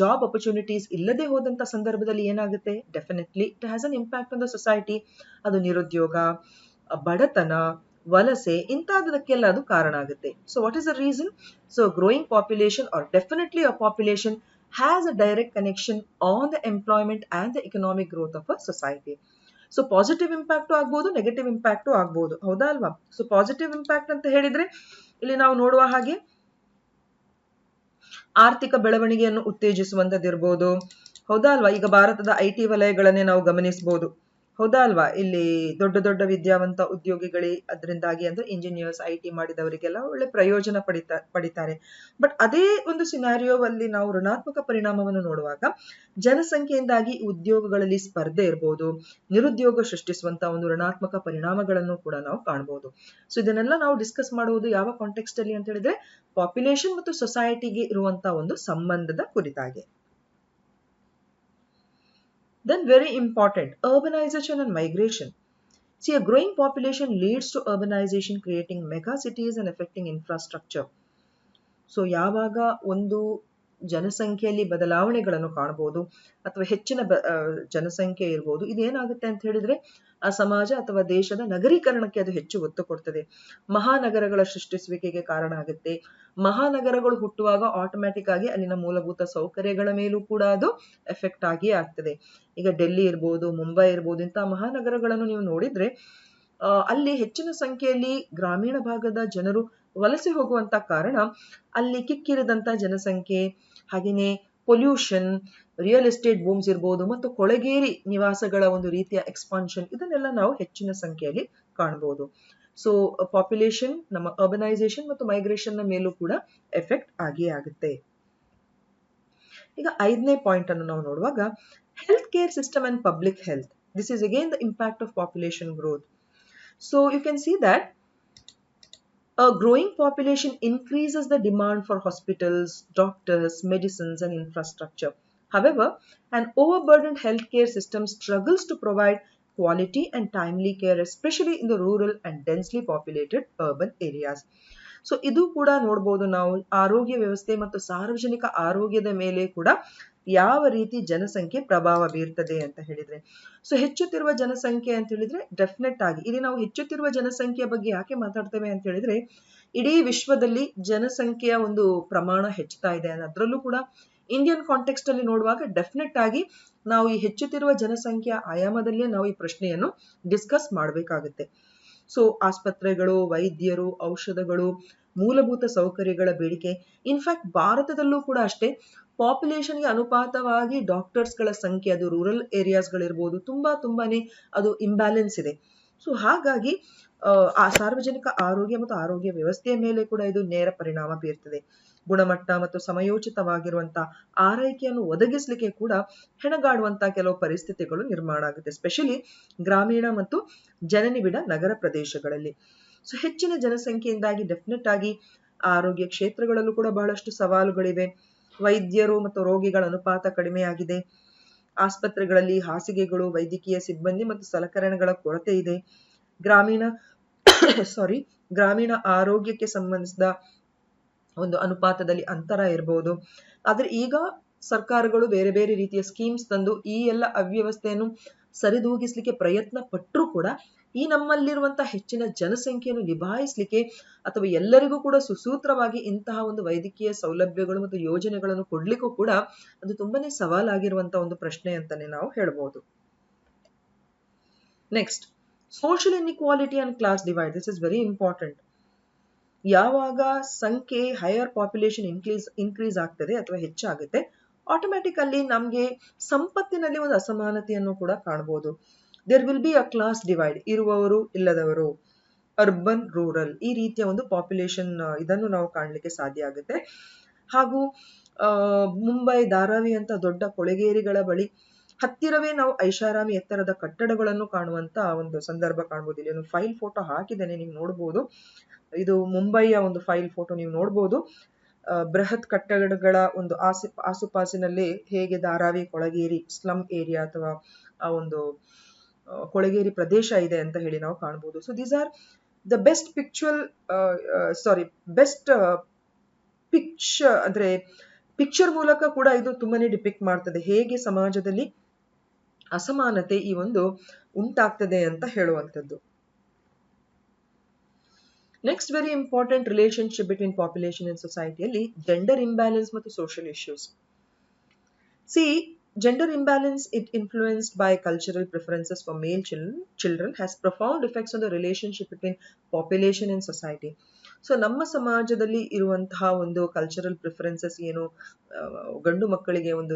ಜಾಬ್ ಅಪರ್ಚುನಿಟೀಸ್ ಇಲ್ಲದೆ ಹೋದಂತ ಸಂದರ್ಭದಲ್ಲಿ ಏನಾಗುತ್ತೆ? Definitely it has an impact on the society ಅದು ನಿರುದ್ಯೋಗ, ಬಡತನ, ವಲಸೆ ಇಂತಹದಕ್ಕೆಲ್ಲ ಅದು ಕಾರಣ ಆಗುತ್ತೆ. So what is the reason so growing population are definitely uh population has a direct connection on the employment and the economic growth of a society so positive impact ಆಗ್ಬೋದು negative impact ಆಗ್ಬೋದು. ಹೌದಾ ಅಲ್ವಾ? So positive impact ಅಂತ ಹೇಳಿದ್ರೆ, ಇಲ್ಲಿ ನಾವು ನೋಡುವ ಹಾಗೆ ಆರ್ಥಿಕ ಬೆಳವಣಿಗೆಯನ್ನು ಉತ್ತೇಜಿಸುವಂತದ್ದಿರ್ಬೋದು ಹೌದಾ ಅಲ್ವಾ? ಈಗ ಭಾರತದ ಐ ಟಿ ವಲಯಗಳನ್ನೇ ನಾವು ಗಮನಿಸಬಹುದು ಹೌದಾ ಅಲ್ವಾ ಇಲ್ಲಿ ದೊಡ್ಡ ದೊಡ್ಡ ವಿದ್ಯಾವಂತ ಉದ್ಯೋಗಿಗಳೇ ಅದರಿಂದಾಗಿ ಅಂದ್ರೆ ಇಂಜಿನಿಯರ್ಸ್ ಐ ಟಿ ಮಾಡಿದವರಿಗೆಲ್ಲ ಒಳ್ಳೆ ಪ್ರಯೋಜನ ಪಡಿತಾ, ಪಡಿತಾರೆ. ಬಟ್ ಅದೇ ಒಂದು ಸಿನಾರಿಯೋವಲ್ಲಿ ನಾವು ಋಣಾತ್ಮಕ ಪರಿಣಾಮವನ್ನು ನೋಡುವಾಗ ಜನಸಂಖ್ಯೆಯಿಂದಾಗಿ ಉದ್ಯೋಗಗಳಲ್ಲಿ ಸ್ಪರ್ಧೆ ಇರಬಹುದು ನಿರುದ್ಯೋಗ ಸೃಷ್ಟಿಸುವಂತ ಒಂದು ಋಣಾತ್ಮಕ ಪರಿಣಾಮಗಳನ್ನು ಕೂಡ ನಾವು ಕಾಣಬಹುದು ಸೊ ಇದನ್ನೆಲ್ಲ ನಾವು ಡಿಸ್ಕಸ್ ಮಾಡುವುದು ಯಾವ ಕಾಂಟೆಕ್ಸ್ಟ್ ಅಲ್ಲಿ ಅಂತ ಹೇಳಿದ್ರೆ ಪಾಪ್ಯುಲೇಷನ್ ಮತ್ತು ಸೊಸೈಟಿಗೆ ಇರುವಂತಹ ಒಂದು ಸಂಬಂಧದ ಕುರಿತಾಗಿ. Then very important, urbanization and migration. See, a growing population leads to urbanization, creating mega cities and affecting infrastructure. So ಯಾವಾಗ ಒಂದು ಜನಸಂಖ್ಯೆಯಲ್ಲಿ ಬದಲಾವಣೆಗಳನ್ನು ಕಾಣಬಹುದು ಅಥವಾ ಹೆಚ್ಚಿನ ಬ ಜನಸಂಖ್ಯೆ ಇರ್ಬೋದು. ಇದೇನಾಗುತ್ತೆ ಅಂತ ಹೇಳಿದ್ರೆ, ಆ ಸಮಾಜ ಅಥವಾ ದೇಶದ ನಗರೀಕರಣಕ್ಕೆ ಅದು ಹೆಚ್ಚು ಒತ್ತು ಕೊಡ್ತದೆ. ಮಹಾನಗರಗಳ ಸೃಷ್ಟಿಸುವಿಕೆಗೆ ಕಾರಣ ಆಗುತ್ತೆ. ಮಹಾನಗರಗಳು ಹುಟ್ಟುವಾಗ ಆಟೋಮ್ಯಾಟಿಕ್ ಆಗಿ ಅಲ್ಲಿನ ಮೂಲಭೂತ ಸೌಕರ್ಯಗಳ ಮೇಲೂ ಕೂಡ ಅದು ಎಫೆಕ್ಟ್ ಆಗಿಯೇ ಆಗ್ತದೆ. ಈಗ ಡೆಲ್ಲಿ ಇರ್ಬೋದು, ಮುಂಬೈ ಇರ್ಬೋದು ಇಂತಹ ಮಹಾನಗರಗಳನ್ನು ನೀವು ನೋಡಿದ್ರೆ ಅಲ್ಲಿ ಹೆಚ್ಚಿನ ಸಂಖ್ಯೆಯಲ್ಲಿ ಗ್ರಾಮೀಣ ಭಾಗದ ಜನರು ವಲಸೆ ಹೋಗುವಂತ ಕಾರಣ ಅಲ್ಲಿ ಕಿಕ್ಕಿರಿದಂತ ಜನಸಂಖ್ಯೆ ಹಾಗೆಯೇ ಪೊಲ್ಯೂಷನ್ ರಿಯಲ್ ಎಸ್ಟೇಟ್ ಬೂಮ್ಸ್ ಇರ್ಬೋದು ಮತ್ತು ಕೊಳಗೇರಿ ನಿವಾಸಗಳ ಒಂದು ರೀತಿಯ ಎಕ್ಸ್ಪಾನ್ಷನ್ ಇದನ್ನೆಲ್ಲ ನಾವು ಹೆಚ್ಚಿನ ಸಂಖ್ಯೆಯಲ್ಲಿ ಕಾಣಬಹುದು ಸೊ ಪಾಪ್ಯುಲೇಷನ್ ನಮ್ಮ ಅರ್ಬನೈಸೇಷನ್ ಮತ್ತು ಮೈಗ್ರೇಷನ್ನ ಮೇಲೂ ಕೂಡ ಎಫೆಕ್ಟ್ ಆಗಿಯೇ ಆಗುತ್ತೆ. ಈಗ ಐದನೇ ಪಾಯಿಂಟ್ ಅನ್ನು ನಾವು ನೋಡುವಾಗ health care system and public health this is again the impact of population growth so you can see that A growing population increases the demand for hospitals, doctors, medicines, and infrastructure. However, an overburdened healthcare system struggles to provide quality and timely care, especially in the rural and densely populated urban areas. So ಇದು ಕೂಡ ನೋಡ್ಬೋದು ನಾವು ಆರೋಗ್ಯ ವ್ಯವಸ್ಥೆ ಮತ್ತು ಸಾರ್ವಜನಿಕ ಆರೋಗ್ಯದ ಮೇಲೆ ಕೂಡ ಯಾವ ರೀತಿ ಜನಸಂಖ್ಯೆ ಪ್ರಭಾವ ಬೀರ್ತದೆ ಅಂತ ಹೇಳಿದ್ರೆ. ಸೊ ಹೆಚ್ಚುತ್ತಿರುವ ಜನಸಂಖ್ಯೆ ಅಂತ ಹೇಳಿದ್ರೆ ಡೆಫಿನೆಟ್ ಆಗಿ, ಇಲ್ಲಿ ನಾವು ಹೆಚ್ಚುತ್ತಿರುವ ಜನಸಂಖ್ಯೆಯ ಬಗ್ಗೆ ಯಾಕೆ ಮಾತಾಡ್ತೇವೆ ಅಂತ ಹೇಳಿದ್ರೆ, ಇಡೀ ವಿಶ್ವದಲ್ಲಿ ಜನಸಂಖ್ಯೆಯ ಒಂದು ಪ್ರಮಾಣ ಹೆಚ್ಚುತ್ತಾ ಇದೆ ಅದರಲ್ಲೂ ಕೂಡ ಇಂಡಿಯನ್ ಕಾಂಟೆಕ್ಸ್ಟ್ ಅಲ್ಲಿ ನೋಡುವಾಗ ಡೆಫಿನೆಟ್ ಆಗಿ ನಾವು ಈ ಹೆಚ್ಚುತ್ತಿರುವ ಜನಸಂಖ್ಯೆಯ ಆಯಾಮದಲ್ಲಿಯೇ ನಾವು ಈ ಪ್ರಶ್ನೆಯನ್ನು ಡಿಸ್ಕಸ್ ಮಾಡಬೇಕಾಗುತ್ತೆ. ಸೊ ಆಸ್ಪತ್ರೆಗಳು, ವೈದ್ಯರು, ಔಷಧಗಳು, ಮೂಲಭೂತ ಸೌಕರ್ಯಗಳ ಬೇಡಿಕೆ ಇನ್ಫ್ಯಾಕ್ಟ್ ಭಾರತದಲ್ಲೂ ಕೂಡ ಅಷ್ಟೇ ಪಾಪ್ಯುಲೇಷನ್ಗೆ ಅನುಪಾತವಾಗಿ ಡಾಕ್ಟರ್ಸ್ಗಳ ಸಂಖ್ಯೆ ಅದು ರೂರಲ್ ಏರಿಯಾಸ್ಗಳಿರ್ಬೋದು ತುಂಬಾ ತುಂಬಾನೇ ಅದು ಇಂಬ್ಯಾಲೆನ್ಸ್ ಇದೆ. ಸೊ ಹಾಗಾಗಿ ಆ, ಸಾರ್ವಜನಿಕ ಆರೋಗ್ಯ ಮತ್ತು ಆರೋಗ್ಯ ವ್ಯವಸ್ಥೆಯ ಮೇಲೆ ಕೂಡ ಇದು ನೇರ ಪರಿಣಾಮ ಬೀರ್ತದೆ. ಗುಣಮಟ್ಟ ಮತ್ತು ಸಮಯೋಚಿತವಾಗಿರುವಂತಹ ಆರೈಕೆಯನ್ನು ಒದಗಿಸಲಿಕ್ಕೆ ಕೂಡ ಹೆಣಗಾಡುವಂತಹ ಕೆಲವು ಪರಿಸ್ಥಿತಿಗಳು ನಿರ್ಮಾಣ ಆಗುತ್ತೆ ಸ್ಪೆಷಲಿ ಗ್ರಾಮೀಣ ಮತ್ತು ಜನನಿಬಿಡ ನಗರ ಪ್ರದೇಶಗಳಲ್ಲಿ. ಸೊ ಹೆಚ್ಚಿನ ಜನಸಂಖ್ಯೆಯಿಂದಾಗಿ ಡೆಫಿನೆಟ್ ಆಗಿ ಆರೋಗ್ಯ ಕ್ಷೇತ್ರಗಳಲ್ಲೂ ಕೂಡ ಬಹಳಷ್ಟು ಸವಾಲುಗಳಿವೆ. ವೈದ್ಯರು ಮತ್ತು ರೋಗಿಗಳ ಅನುಪಾತ ಕಡಿಮೆಯಾಗಿದೆ. ಆಸ್ಪತ್ರೆಗಳಲ್ಲಿ ಹಾಸಿಗೆಗಳು, ವೈದ್ಯಕೀಯ ಸಿಬ್ಬಂದಿ ಮತ್ತು ಸಲಕರಣೆಗಳ ಕೊರತೆ ಇದೆ. ಗ್ರಾಮೀಣ ಸಾರಿ ಗ್ರಾಮೀಣ ಆರೋಗ್ಯಕ್ಕೆ ಸಂಬಂಧಿಸಿದ ಒಂದು ಅನುಪಾತದಲ್ಲಿ ಅಂತರ ಇರಬಹುದು ಆದ್ರೆ ಈಗ ಸರ್ಕಾರಗಳು ಬೇರೆ ಬೇರೆ ರೀತಿಯ ಸ್ಕೀಮ್ಸ್ ತಂದು ಈ ಎಲ್ಲ ಅವ್ಯವಸ್ಥೆಯನ್ನು ಸರಿದೂಗಿಸ್ಲಿಕ್ಕೆ ಪ್ರಯತ್ನ ಪಟ್ಟರೂ ಕೂಡ ಈ ನಮ್ಮಲ್ಲಿರುವಂತಹ ಹೆಚ್ಚಿನ ಜನಸಂಖ್ಯೆಯನ್ನು ನಿಭಾಯಿಸ್ಲಿಕ್ಕೆ ಅಥವಾ ಎಲ್ಲರಿಗೂ ಕೂಡ ಸುಸೂತ್ರವಾಗಿ ಇಂತಹ ಒಂದು ವೈದ್ಯಕೀಯ ಸೌಲಭ್ಯಗಳು ಮತ್ತು ಯೋಜನೆಗಳನ್ನು ಕೊಡ್ಲಿಕ್ಕೂ ಕೂಡ ಅದು ತುಂಬಾನೇ ಸವಾಲಾಗಿರುವಂತಹ ಒಂದು ಪ್ರಶ್ನೆ ಅಂತಾನೆ ನಾವು ಹೇಳ್ಬೋದು. Next social inequality and class divide this is very important ಯಾವಾಗ ಸಂಖ್ಯೆ ಹೈಯರ್ ಪಾಪ್ಯುಲೇಷನ್ ಇನ್ಕ್ರೀಸ್ ಇನ್ಕ್ರೀಸ್ ಆಗ್ತದೆ ಅಥವಾ ಹೆಚ್ಚಾಗುತ್ತೆ? ಆಟೋಮ್ಯಾಟಿಕಲ್ಲಿ ನಮಗೆ ಸಂಪತ್ತಿನಲ್ಲಿ ಒಂದು ಅಸಮಾನತೆಯನ್ನು ಕೂಡ ಕಾಣಬಹುದು there will be a class divide ಇರುವವರು ಇಲ್ಲದವರು ಅರ್ಬನ್ ರೂರಲ್ ಈ ರೀತಿಯ ಒಂದು ಪಾಪ್ಯುಲೇಷನ್ ಇದನ್ನು ನಾವು ಕಾಣಲಿಕ್ಕೆ ಸಾಧ್ಯ ಆಗುತ್ತೆ. ಹಾಗೂ ಮುಂಬೈ ಧಾರಾವಿ ಅಂತ ದೊಡ್ಡ ಕೊಳೆಗೇರಿಗಳ ಬಳಿ ಹತ್ತಿರವೇ ನಾವು ಐಷಾರಾಮಿ ಎತ್ತರದ ಕಟ್ಟಡಗಳನ್ನು ಕಾಣುವಂತ ಒಂದು ಸಂದರ್ಭ ಕಾಣಬಹುದು ಇಲ್ಲಿ ಒಂದು ಫೈಲ್ ಫೋಟೋ ಹಾಕಿದ್ದೇನೆ ನೀವು ನೋಡಬಹುದು ಇದು ಮುಂಬೈಯ ಒಂದು ಫೈಲ್ ಫೋಟೋ ನೀವು ನೋಡ್ಬೋದು. ಆ, ಬೃಹತ್ ಕಟ್ಟಡಗಳ ಒಂದು ಆಸು, ಆಸುಪಾಸಿನಲ್ಲಿ ಹೇಗೆ ಧಾರಾವಿ ಕೊಳಗೇರಿ ಸ್ಲಮ್ ಏರಿಯಾ ಅಥವಾ ಆ ಒಂದು ಕೊಳಗೇರಿ ಪ್ರದೇಶ ಇದೆ ಅಂತ ಹೇಳಿ ನಾವು ಕಾಣಬಹುದು so these are the best pictorial sorry best pic ಅಂದ್ರೆ ಪಿಕ್ಚರ್ ಮೂಲಕ ಕೂಡ ಇದು ತುಂಬಾನೇ ಡಿಪಿಕ್ಟ್ ಮಾಡ್ತದೆ. ಹೇಗೆ ಸಮಾಜದಲ್ಲಿ ಅಸಮಾನತೆ ಈ ಒಂದು ಉಂಟಾಗ್ತದೆ ಅಂತ ಹೇಳುವಂಥದ್ದು. Next very important relationship between population in ಸೊಸೈಟಿಯಲ್ಲಿ gender imbalance ಮತ್ತು social issues see gender imbalance it influenced by cultural preferences for male children has profound effects on the relationship between population in society so ನಮ್ಮ ಸಮಾಜದಲ್ಲಿ ಇರುವಂತಹ ಒಂದು cultural preferences ಏನು ಗಂಡು ಮಕ್ಕಳಿಗೆ ಒಂದು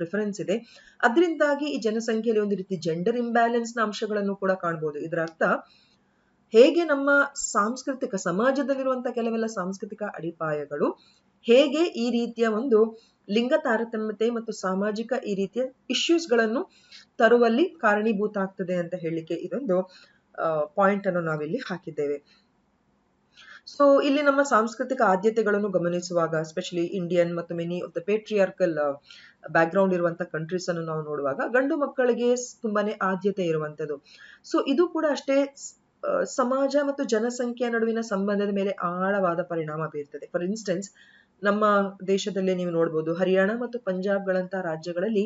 preference ಇದೆ. ಅದರಿಂದಾಗಿ ಈ ಜನಸಂಖ್ಯೆಯಲ್ಲಿ ಒಂದು ರೀತಿ ಜೆಂಡರ್ ಇಂಬ್ಯಾಲೆನ್ಸ್ನ ಅಂಶಗಳನ್ನು ಕೂಡ ಕಾಣಬಹುದು ಇದರ ಅರ್ಥ ಹೇಗೆ ನಮ್ಮ ಸಾಂಸ್ಕೃತಿಕ ಸಮಾಜದಲ್ಲಿರುವಂತಹ ಕೆಲವೆಲ್ಲ ಸಾಂಸ್ಕೃತಿಕ ಅಡಿಪಾಯಗಳು, ಹೇಗೆ ಈ ರೀತಿಯ ಒಂದು ಲಿಂಗ ತಾರತಮ್ಯತೆ ಮತ್ತು ಸಾಮಾಜಿಕ ಈ ರೀತಿಯ ಇಶ್ಯೂಸ್ಗಳನ್ನು ತರುವಲ್ಲಿ ಕಾರಣೀಭೂತ ಆಗ್ತದೆ ಅಂತ ಹೇಳಲಿಕ್ಕೆ ಇದೊಂದು ಪಾಯಿಂಟ್ ಅನ್ನು ನಾವಿಲ್ಲಿ ಹಾಕಿದ್ದೇವೆ. ಸೊ ಇಲ್ಲಿ ನಮ್ಮ ಸಾಂಸ್ಕೃತಿಕ ಆದ್ಯತೆಗಳನ್ನು ಗಮನಿಸುವಾಗ ಎಸ್ಪೆಷಲಿ ಇಂಡಿಯನ್ ಮತ್ತು many of the patriarchal background ಇರುವಂತಹ ಕಂಟ್ರೀಸ್ ಅನ್ನು ನಾವು ನೋಡುವಾಗ, ಗಂಡು ಮಕ್ಕಳಿಗೆ ತುಂಬಾನೇ ಆದ್ಯತೆ ಇರುವಂತದ್ದು. ಸೊ ಇದು ಕೂಡ ಅಷ್ಟೇ ಸಮಾಜ ಮತ್ತು ಜನಸಂಖ್ಯೆಯ ನಡುವಿನ ಸಂಬಂಧದ ಮೇಲೆ ಆಳವಾದ ಪರಿಣಾಮ ಬೀರ್ತದೆ. ಫಾರ್ ಇನ್ಸ್ಟೆನ್ಸ್ ನಮ್ಮ ದೇಶದಲ್ಲಿ ನೀವು ನೋಡ್ಬೋದು, ಹರಿಯಾಣ ಮತ್ತು ಪಂಜಾಬ್ಗಳಂತಹ ರಾಜ್ಯಗಳಲ್ಲಿ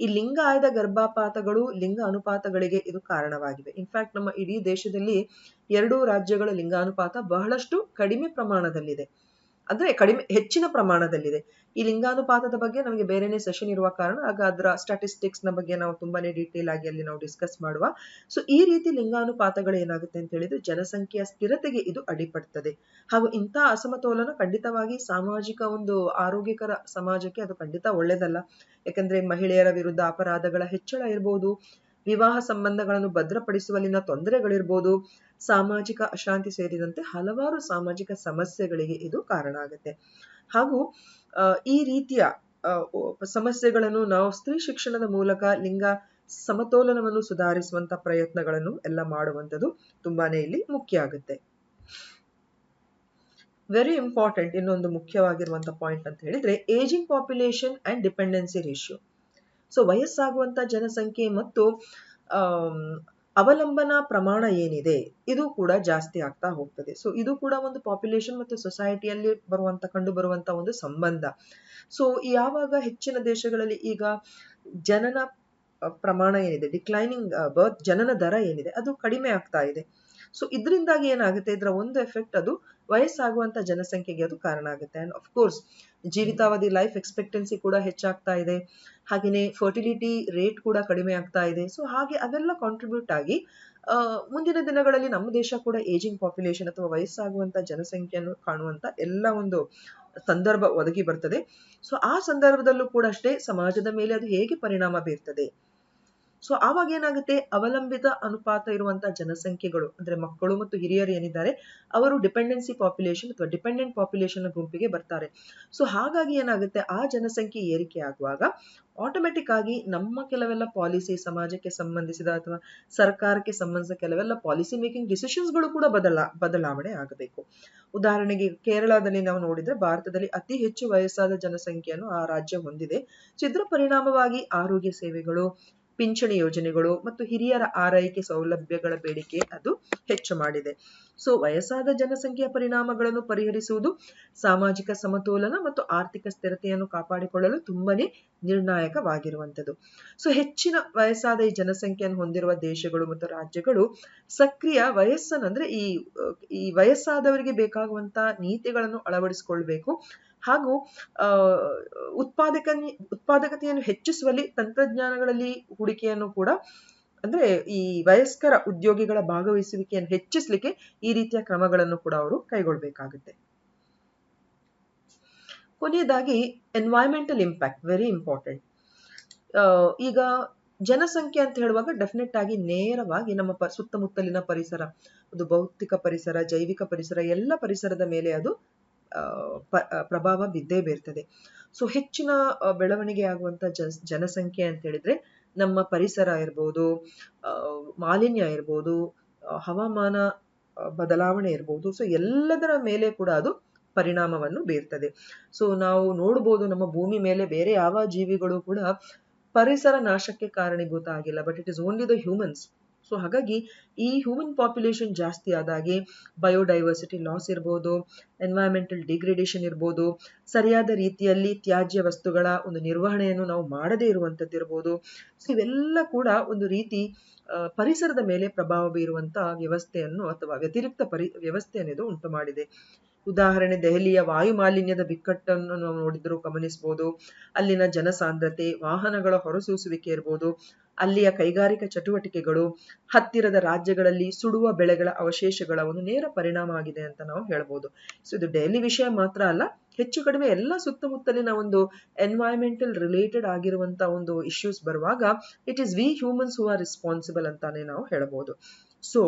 ಈ ಲಿಂಗ ಆಯ್ದ ಗರ್ಭಪಾತಗಳು, ಲಿಂಗ ಅನುಪಾತಗಳಿಗೆ ಇದು ಕಾರಣವಾಗಿವೆ. ಇನ್ಫ್ಯಾಕ್ಟ್ ನಮ್ಮ ಇಡೀ ದೇಶದಲ್ಲಿ ಎರಡೂ ರಾಜ್ಯಗಳ ಲಿಂಗಾನುಪಾತ ಬಹಳಷ್ಟು ಕಡಿಮೆ ಪ್ರಮಾಣದಲ್ಲಿದೆ. ಅಂದ್ರೆ ಕಡಿಮೆ, ಹೆಚ್ಚಿನ ಪ್ರಮಾಣದಲ್ಲಿದೆ. ಈ ಲಿಂಗಾನುಪಾತದ ಬಗ್ಗೆ ನಮಗೆ ಬೇರೆನೆ ಸೆಷನ್ ಇರುವ ಕಾರಣ, ಆಗ ಅದರ ಸ್ಟಾಟಿಸ್ಟಿಕ್ಸ್ನ ಬಗ್ಗೆ ನಾವು ತುಂಬಾನೇ ಡೀಟೇಲ್ ಆಗಿ ಅಲ್ಲಿ ನಾವು ಡಿಸ್ಕಸ್ ಮಾಡುವ. ಸೊ ಈ ರೀತಿ ಲಿಂಗಾನುಪಾತಗಳು ಏನಾಗುತ್ತೆ ಅಂತ ಹೇಳಿದ್ರೆ, ಜನಸಂಖ್ಯೆಯ ಸ್ಥಿರತೆಗೆ ಇದು ಅಡಿಪಡ್ತದೆ. ಹಾಗೂ ಇಂತಹ ಅಸಮತೋಲನ ಖಂಡಿತವಾಗಿ ಸಾಮಾಜಿಕ ಒಂದು ಆರೋಗ್ಯಕರ ಸಮಾಜಕ್ಕೆ ಅದು ಖಂಡಿತ ಒಳ್ಳೇದಲ್ಲ. ಯಾಕಂದ್ರೆ ಮಹಿಳೆಯರ ವಿರುದ್ಧ ಅಪರಾಧಗಳ ಹೆಚ್ಚಳ ಇರಬಹುದು ವಿವಾಹ ಸಂಬಂಧಗಳನ್ನು ಭದ್ರಪಡಿಸುವಲ್ಲಿನ ತೊಂದರೆಗಳಿರ್ಬೋದು, ಸಾಮಾಜಿಕ ಅಶಾಂತಿ ಸೇರಿದಂತೆ ಹಲವಾರು ಸಾಮಾಜಿಕ ಸಮಸ್ಯೆಗಳಿಗೆ ಇದು ಕಾರಣ ಆಗುತ್ತೆ. ಹಾಗೂ ಈ ರೀತಿಯ ಸಮಸ್ಯೆಗಳನ್ನು ನಾವು ಸ್ತ್ರೀ ಶಿಕ್ಷಣದ ಮೂಲಕ ಲಿಂಗ ಸಮತೋಲನವನ್ನು ಸುಧಾರಿಸುವಂತ ಪ್ರಯತ್ನಗಳನ್ನು ಎಲ್ಲ ಮಾಡುವಂಥದ್ದು ತುಂಬಾನೇ ಇಲ್ಲಿ ಮುಖ್ಯ ಆಗುತ್ತೆ. ವೆರಿ ಇಂಪಾರ್ಟೆಂಟ್ ಇನ್ನೊಂದು ಮುಖ್ಯವಾಗಿರುವಂತ ಪಾಯಿಂಟ್ ಅಂತ ಹೇಳಿದ್ರೆ ageing population and dependency ratio so ವಯಸ್ಸಾಗುವಂತ ಜನಸಂಖ್ಯೆ ಮತ್ತು ಅವಲಂಬನಾ ಪ್ರಮಾಣ ಏನಿದೆ, ಇದು ಕೂಡ ಜಾಸ್ತಿ ಆಗ್ತಾ ಹೋಗ್ತದೆ. ಸೊ ಇದು ಕೂಡ ಒಂದು ಪಾಪ್ಯುಲೇಷನ್ ಮತ್ತು ಸೊಸೈಟಿಯಲ್ಲಿ ಬರುವಂತ, ಕಂಡು ಬರುವಂತ ಒಂದು ಸಂಬಂಧ. ಸೊ ಯಾವಾಗ ಹೆಚ್ಚಿನ ದೇಶಗಳಲ್ಲಿ ಈಗ ಜನನ, ಪ್ರಮಾಣ ಏನಿದೆ ಡಿಕ್ಲೈನಿಂಗ್ ಬರ್ತ್ ಜನನ ದರ ಏನಿದೆ, ಅದು ಕಡಿಮೆ ಆಗ್ತಾ ಇದೆ. ಸೊ ಇದರಿಂದಾಗಿ ಏನಾಗುತ್ತೆ? ಇದರ ಒಂದು ಎಫೆಕ್ಟ್ ಅದು ವಯಸ್ಸಾಗುವಂತ ಜನಸಂಖ್ಯೆಗೆ ಅದು ಕಾರಣ ಆಗುತ್ತೆ. ಅಂಡ್ ಕೋರ್ಸ್ ಜೀವಿತಾವಧಿ ಲೈಫ್ ಎಕ್ಸ್ಪೆಕ್ಟೆನ್ಸಿ ಕೂಡ ಹೆಚ್ಚಾಗ್ತಾ ಇದೆ. ಹಾಗೆಯೇ ಫರ್ಟಿಲಿಟಿ ರೇಟ್ ಕೂಡ ಕಡಿಮೆ ಆಗ್ತಾ ಇದೆ. ಸೊ ಹಾಗೆ ಅದೆಲ್ಲ ಕಾಂಟ್ರಿಬ್ಯೂಟ್ ಆಗಿ ಮುಂದಿನ ದಿನಗಳಲ್ಲಿ ನಮ್ಮ ದೇಶ ಕೂಡ ಏಜಿಂಗ್ ಪಾಪ್ಯುಲೇಷನ್ ಅಥವಾ ವಯಸ್ಸಾಗುವಂತ ಜನಸಂಖ್ಯೆಯನ್ನು ಕಾಣುವಂತ ಎಲ್ಲ ಒಂದು ಸಂದರ್ಭ ಒದಗಿ ಬರ್ತದೆ. ಸೊ ಆ ಸಂದರ್ಭದಲ್ಲೂ ಕೂಡ ಅಷ್ಟೇ ಸಮಾಜದ ಮೇಲೆ ಅದು ಹೇಗೆ ಪರಿಣಾಮ ಬೀರ್ತದೆ? ಸೊ ಆವಾಗ ಏನಾಗುತ್ತೆ? ಅವಲಂಬಿತ ಅನುಪಾತ ಇರುವಂತಹ ಜನಸಂಖ್ಯೆಗಳು, ಅಂದ್ರೆ ಮಕ್ಕಳು ಮತ್ತು ಹಿರಿಯರು ಏನಿದ್ದಾರೆ, ಅವರು ಡಿಪೆಂಡೆನ್ಸಿ ಪಾಪ್ಯುಲೇಷನ್ ಅಥವಾ ಡಿಪೆಂಡೆಂಟ್ ಪಾಪ್ಯುಲೇಷನ್ ಗುಂಪಿಗೆ ಬರ್ತಾರೆ. ಸೊ ಹಾಗಾಗಿ ಏನಾಗುತ್ತೆ? ಆ ಜನಸಂಖ್ಯೆ ಏರಿಕೆ ಆಗುವಾಗ ಆಟೋಮೆಟಿಕ್ ಆಗಿ ನಮ್ಮ ಕೆಲವೆಲ್ಲ ಪಾಲಿಸಿ ಸಮಾಜಕ್ಕೆ ಸಂಬಂಧಿಸಿದ ಅಥವಾ ಸರ್ಕಾರಕ್ಕೆ ಸಂಬಂಧಿಸಿದ ಕೆಲವೆಲ್ಲ ಪಾಲಿಸಿ ಮೇಕಿಂಗ್ ಡಿಸಿಷನ್ಸ್ಗಳು ಕೂಡ ಬದಲಾ, ಬದಲಾವಣೆ ಆಗಬೇಕು. ಉದಾಹರಣೆಗೆ ಕೇರಳದಲ್ಲಿ ನಾವು ನೋಡಿದ್ರೆ ಭಾರತದಲ್ಲಿ ಅತಿ ಹೆಚ್ಚು ವಯಸ್ಸಾದ ಜನಸಂಖ್ಯೆಯನ್ನು ಆ ರಾಜ್ಯ ಹೊಂದಿದೆ. ಚಿದ್ರ ಪರಿಣಾಮವಾಗಿ ಆರೋಗ್ಯ ಸೇವೆಗಳು ಪಿಂಚಣಿ ಯೋಜನೆಗಳು ಮತ್ತು ಹಿರಿಯರ ಆರೈಕೆ ಸೌಲಭ್ಯಗಳ ಬೇಡಿಕೆ ಅದು ಹೆಚ್ಚು ಮಾಡಿದೆ. ಸೊ ವಯಸ್ಸಾದ ಜನಸಂಖ್ಯೆಯ ಪರಿಣಾಮಗಳನ್ನು ಪರಿಹರಿಸುವುದು, ಸಾಮಾಜಿಕ ಸಮತೋಲನ ಮತ್ತು ಆರ್ಥಿಕ ಸ್ಥಿರತೆಯನ್ನು ಕಾಪಾಡಿಕೊಳ್ಳಲು ತುಂಬಾನೇ ನಿರ್ಣಾಯಕವಾಗಿರುವಂಥದ್ದು. ಸೊ ಹೆಚ್ಚಿನ ವಯಸ್ಸಾದ ಈ ಜನಸಂಖ್ಯೆಯನ್ನು ಹೊಂದಿರುವ ದೇಶಗಳು ಮತ್ತು ರಾಜ್ಯಗಳು ಸಕ್ರಿಯ ವಯಸ್ಸನ್ನು ಅಂದ್ರೆ ಈ ಈ ವಯಸ್ಸಾದವರಿಗೆ ಬೇಕಾಗುವಂತ ನೀತಿಗಳನ್ನು ಅಳವಡಿಸಿಕೊಳ್ಬೇಕು. ಹಾಗೂ ಉತ್ಪಾದಕ ಉತ್ಪಾದಕತೆಯನ್ನು ಹೆಚ್ಚಿಸುವಲ್ಲಿ ತಂತ್ರಜ್ಞಾನಗಳಲ್ಲಿ ಹೂಡಿಕೆಯನ್ನು ಕೂಡ, ಅಂದ್ರೆ ಈ ವಯಸ್ಕರ ಉದ್ಯೋಗಿಗಳ ಭಾಗವಹಿಸುವಿಕೆಯನ್ನು ಹೆಚ್ಚಿಸಲಿಕ್ಕೆ ಈ ರೀತಿಯ ಕ್ರಮಗಳನ್ನು ಕೂಡ ಅವರು ಕೈಗೊಳ್ಬೇಕಾಗುತ್ತೆ. ಕೊನೆಯದಾಗಿ ಎನ್ವೈರ್ಮೆಂಟಲ್ ಇಂಪ್ಯಾಕ್ಟ್ ವೆರಿ ಇಂಪಾರ್ಟೆಂಟ್ ಈಗ ಜನಸಂಖ್ಯೆ ಅಂತ ಹೇಳುವಾಗ ಡೆಫಿನೆಟ್ ಆಗಿ ನೇರವಾಗಿ ನಮ್ಮ ಪ, ಸುತ್ತಮುತ್ತಲಿನ ಪರಿಸರ, ಅದು ಭೌತಿಕ ಪರಿಸರ, ಜೈವಿಕ ಪರಿಸರ, ಎಲ್ಲ ಪರಿಸರದ ಮೇಲೆ ಅದು ಪ- ಪ್ರಭಾವ ಬಿದ್ದೇ ಬೀರ್ತದೆ. ಸೊ ಹೆಚ್ಚಿನ ಬೆಳವಣಿಗೆ ಆಗುವಂತ ಜನ- ಜನಸಂಖ್ಯೆ ಅಂತ ಹೇಳಿದ್ರೆ ನಮ್ಮ ಪರಿಸರ ಇರ್ಬೋದು ಮಾಲಿನ್ಯ ಇರ್ಬೋದು ಹವಾಮಾನ ಬದಲಾವಣೆ ಇರ್ಬೋದು. ಸೊ ಎಲ್ಲದರ ಮೇಲೆ ಕೂಡ ಅದು ಪರಿಣಾಮವನ್ನು ಬೀರ್ತದೆ. ಸೊ ನಾವು ನೋಡ್ಬೋದು ನಮ್ಮ ಭೂಮಿ ಮೇಲೆ ಬೇರೆ ಯಾವ ಜೀವಿಗಳು ಕೂಡ ಪರಿಸರ ನಾಶಕ್ಕೆ ಕಾರಣೀಭೂತ ಆಗಿಲ್ಲ but it is only the humans so ಹಾಗಾಗಿ ಈ ಹ್ಯೂಮನ್ ಪಾಪ್ಯುಲೇಷನ್ ಜಾಸ್ತಿ ಆದಾಗೆ ಬಯೋಡೈವರ್ಸಿಟಿ ಲಾಸ್ ಇರ್ಬೋದು ಎನ್ವೈರನ್ಮೆಂಟಲ್ ಡಿಗ್ರೇಡೇಷನ್ ಇರ್ಬೋದು, ಸರಿಯಾದ ರೀತಿಯಲ್ಲಿ ತ್ಯಾಜ್ಯ ವಸ್ತುಗಳ ಒಂದು ನಿರ್ವಹಣೆಯನ್ನು ನಾವು ಮಾಡದೇ ಇರುವಂಥದ್ದು ಇರ್ಬೋದು. ಸೊ ಇವೆಲ್ಲ ಕೂಡ ಒಂದು ರೀತಿ ಪರಿಸರದ ಮೇಲೆ ಪ್ರಭಾವ ಬೀರುವಂಥ ವ್ಯವಸ್ಥೆಯನ್ನು ಅಥವಾ ವ್ಯತಿರಿಕ್ತ ಪರಿ ವ್ಯವಸ್ಥೆಯನ್ನು ಇದು ಉಂಟು ಮಾಡಿದೆ. ಉದಾಹರಣೆ, ದೆಹಲಿಯ ವಾಯು ಮಾಲಿನ್ಯದ ಬಿಕ್ಕಟ್ಟನ್ನು ನಾವು ನೋಡಿದ್ರು ಗಮನಿಸಬಹುದು ಅಲ್ಲಿನ ಜನಸಾಂದ್ರತೆ, ವಾಹನಗಳ ಹೊರಸೂಸುವಿಕೆ ಇರ್ಬೋದು. ಅಲ್ಲಿಯ ಕೈಗಾರಿಕಾ ಚಟುವಟಿಕೆಗಳು, ಹತ್ತಿರದ ರಾಜ್ಯಗಳಲ್ಲಿ ಸುಡುವ ಬೆಳೆಗಳ ಅವಶೇಷಗಳ ಒಂದು ನೇರ ಪರಿಣಾಮ ಆಗಿದೆ ಅಂತ ನಾವು ಹೇಳ್ಬೋದು. ಸೊ ಇದು ಡೈಲಿ ವಿಷಯ ಮಾತ್ರ ಅಲ್ಲ, ಹೆಚ್ಚು ಕಡಿಮೆ ಎಲ್ಲ ಸುತ್ತಮುತ್ತಲಿನ ಒಂದು ಎನ್ವೈರನ್ಮೆಂಟಲ್ ರಿಲೇಟೆಡ್ ಆಗಿರುವಂತ ಒಂದು ಇಶ್ಯೂಸ್ ಬರುವಾಗ it is we humans who are responsible ಅಂತಾನೆ ನಾವು ಹೇಳಬಹುದು ಸೊ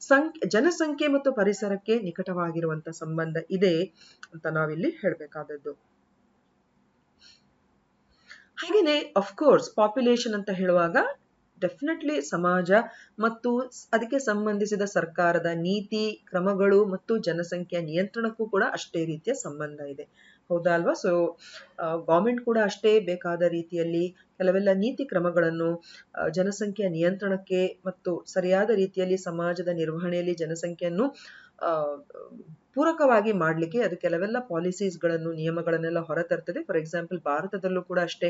ಸಂಖ್ಯೆ ಜನಸಂಖ್ಯೆ ಮತ್ತು ಪರಿಸರಕ್ಕೆ ನಿಕಟವಾಗಿರುವಂತ ಸಂಬಂಧ ಇದೆ ಅಂತ ನಾವಿಲ್ಲಿ ಹೇಳಬೇಕಾದದ್ದು. ಹಾಗೇನೆ ಅಫ್ಕೋರ್ಸ್ ಪಾಪ್ಯುಲೇಷನ್ ಅಂತ ಹೇಳುವಾಗ ಡೆಫಿನೆಟ್ಲಿ ಸಮಾಜ ಮತ್ತು ಅದಕ್ಕೆ ಸಂಬಂಧಿಸಿದ ಸರ್ಕಾರದ ನೀತಿ, ಕ್ರಮಗಳು ಮತ್ತು ಜನಸಂಖ್ಯೆಯ ನಿಯಂತ್ರಣಕ್ಕೂ ಕೂಡ ಅಷ್ಟೇ ರೀತಿಯ ಸಂಬಂಧ ಇದೆ. ಹೌದಾ ಅಲ್ವಾ ಸೊ ಗೌರ್ಮೆಂಟ್ ಕೂಡ ಅಷ್ಟೇ ಬೇಕಾದ ರೀತಿಯಲ್ಲಿ ಕೆಲವೆಲ್ಲ ನೀತಿ ಕ್ರಮಗಳನ್ನು ಜನಸಂಖ್ಯೆಯ ನಿಯಂತ್ರಣಕ್ಕೆ ಮತ್ತು ಸರಿಯಾದ ರೀತಿಯಲ್ಲಿ ಸಮಾಜದ ನಿರ್ವಹಣೆಯಲ್ಲಿ ಜನಸಂಖ್ಯೆಯನ್ನು ಪೂರಕವಾಗಿ ಮಾಡಲಿಕ್ಕೆ ಅದು ಕೆಲವೆಲ್ಲ ಪಾಲಿಸೀಸ್ಗಳನ್ನು ನಿಯಮಗಳನ್ನೆಲ್ಲ ಹೊರತರ್ತದೆ. ಫಾರ್ ಎಕ್ಸಾಂಪಲ್ ಭಾರತದಲ್ಲೂ ಕೂಡ ಅಷ್ಟೇ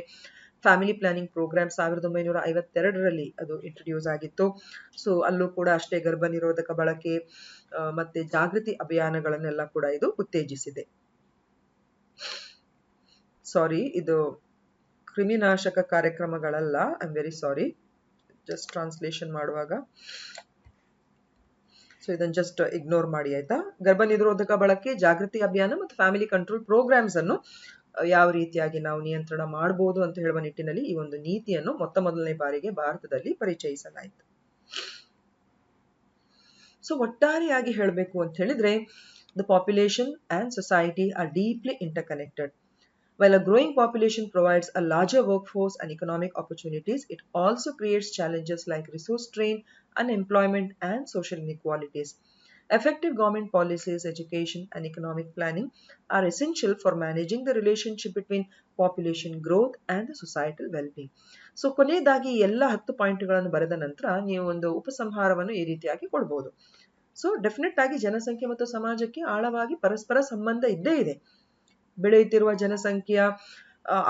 ಫ್ಯಾಮಿಲಿ ಪ್ಲಾನಿಂಗ್ ಪ್ರೋಗ್ರಾಮ್ ಸಾವಿರದ ಒಂಬೈನೂರ ಐವತ್ತೆರಡರಲ್ಲಿ ಅದು ಇಂಟ್ರೊಡ್ಯೂಸ್ ಆಗಿತ್ತು. ಸೊ ಅಲ್ಲೂ ಕೂಡ ಅಷ್ಟೇ ಗರ್ಭ ನಿರೋಧಕ ಬಳಕೆ ಮತ್ತೆ ಜಾಗೃತಿ ಅಭಿಯಾನಗಳನ್ನೆಲ್ಲ ಕೂಡ ಇದು ಉತ್ತೇಜಿಸಿದೆ. ಸಾರಿ ಇದು ಕ್ರಿಮಿನಾಶಕ ಕಾರ್ಯಕ್ರಮಗಳಲ್ಲ. I am very sorry just translation ಮಾಡುವಾಗ. ಸೊ ಇದನ್ನು ಜಸ್ಟ್ ಇಗ್ನೋರ್ ಮಾಡಿ, ಆಯ್ತಾ? ಗರ್ಭ ನಿರೋಧಕ ಬಳಕೆ, ಜಾಗೃತಿ ಅಭಿಯಾನ ಮತ್ತು ಫ್ಯಾಮಿಲಿ ಕಂಟ್ರೋಲ್ ಪ್ರೋಗ್ರಾಮ್ಸ್ ಅನ್ನು ಯಾವ ರೀತಿಯಾಗಿ ನಾವು ನಿಯಂತ್ರಣ ಮಾಡಬಹುದು ಅಂತ ಹೇಳುವ ನಿಟ್ಟಿನಲ್ಲಿ ಈ ಒಂದು ನೀತಿಯನ್ನು ಮೊತ್ತ ಮೊದಲನೇ ಬಾರಿಗೆ ಭಾರತದಲ್ಲಿ ಪರಿಚಯಿಸಲಾಯಿತು. ಸೊ ಒಟ್ಟಾರೆಯಾಗಿ ಹೇಳಬೇಕು ಅಂತ ಹೇಳಿದ್ರೆ The population and society are deeply interconnected While a growing population provides a larger workforce and economic opportunities, it also creates challenges like resource strain, unemployment, and social inequalities. Effective government policies, education, and economic planning are essential for managing the relationship between population growth and the societal well-being. So ಕೊನೆಯದಾಗಿ ಈ ಎಲ್ಲ ಹತ್ತು ಪಾಯಿಂಟ್ಗಳನ್ನು ಬರೆದ ನಂತರ ನೀವು ಒಂದು ಉಪಸಂಹಾರವನ್ನು ಈ ರೀತಿಯಾಗಿ ಕೊಡ್ಬೋದು ಸೊ ಡೆಫಿನೆಟ್ ಆಗಿ ಜನಸಂಖ್ಯೆ ಮತ್ತು ಸಮಾಜಕ್ಕೆ ಆಳವಾಗಿ ಪರಸ್ಪರ ಸಂಬಂಧ ಇದ್ದೇ ಇದೆ. ಬೆಳೆಯುತ್ತಿರುವ ಜನಸಂಖ್ಯೆಯ